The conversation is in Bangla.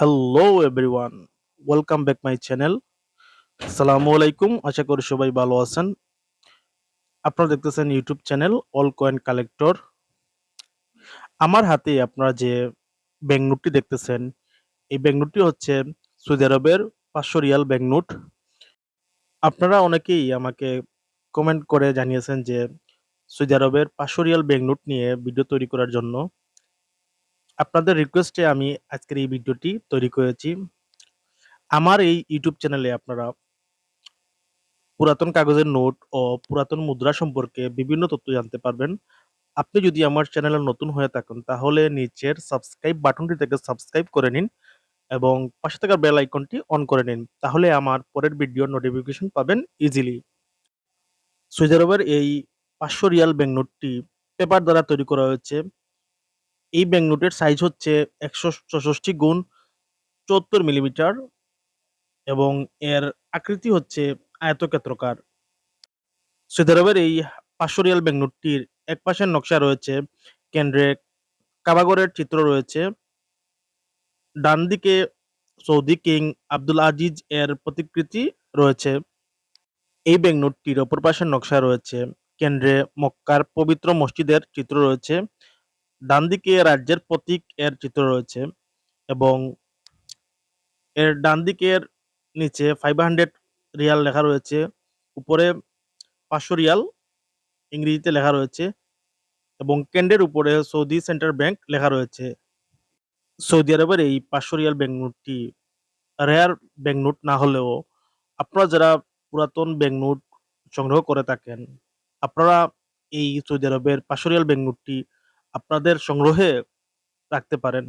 Hello everyone welcome back my channel আসসালামু আলাইকুম আশা করি সবাই ভালো আছেন। আপনারা দেখতেছেন YouTube channel all coin collector আমার হাতে আপনারা যে ব্যাংক নোটটি দেখতেছেন, এই ব্যাংক নোটটি হচ্ছে সৌদি আরবের পাঁচশো রিয়াল ব্যাংক নোট আপনারা অনেকেই আমাকে কমেন্ট করে জানিয়েছেন যে সৌদি আরবের পাঁচশো রিয়াল ব্যাংক নোট নিয়ে ভিডিও তৈরি করার জন্য। আপনাদের রিকোয়েস্টে আমি আজকের এই ভিডিওটি তৈরি করেছি। আমার এই ইউটিউব চ্যানেলে আপনারা পুরাতন কাগজের নোট ও পুরাতন মুদ্রা সম্পর্কে বিভিন্ন তথ্য জানতে পারবেন। আপনি যদি আমার চ্যানেলে নতুন হয়ে থাকেন, তাহলে নিচের সাবস্ক্রাইব বাটনটি থেকে সাবস্ক্রাইব করে নিন এবং পাশে থাকা বেল আইকনটি অন করে নিন, তাহলে আমার পরের ভিডিওর নোটিফিকেশন পাবেন ইজিলি সৌদি আরবের এই পাঁচশো রিয়াল ব্যাংক নোটটি পেপার দ্বারা তৈরি করা হয়েছে। এই ব্যাংকনোটের সাইজ হচ্ছে একশো চৌষট্টি গুণ চুয়াত্তর মিলিমিটার এবং এর আকৃতি হচ্ছে আয়তক্ষেত্রকার। সৌদি এই পাঁচশো রিয়াল ব্যাংকনোটটির এক পাশের নকশা রয়েছে, কেন্দ্রে কাবাগরের চিত্র রয়েছে। ডান দিকে সৌদি কিং আব্দুল আজিজ এর প্রতিকৃতি রয়েছে। এই ব্যাংক নোটটির অপর পাশের নকশা রয়েছে, কেন্দ্রে মক্কার পবিত্র মসজিদের চিত্র রয়েছে। ডান দিকে রাজ্যের প্রতীক এর চিত্র রয়েছে এবং এর ডান দিকের নিচে ফাইভ হান্ড্রেড রিয়াল লেখা রয়েছে, উপরে পাঁচশো রিয়াল ইংরেজিতে লেখা রয়েছে এবং কেন্দ্রের উপরে সৌদি সেন্ট্রাল ব্যাংক লেখা রয়েছে। সৌদি আরবের এই পাঁচশো রিয়াল ব্যাংক নোটটি রেয়ার ব্যাংক নোট না হলেও আপনারা যারা পুরাতন ব্যাংক নোট সংগ্রহ করে থাকেন, আপনারা এই সৌদি আরবের পাঁচশো রিয়াল ব্যাংক নোটটি আপনাদের সংগ্রহে রাখতে পারেন।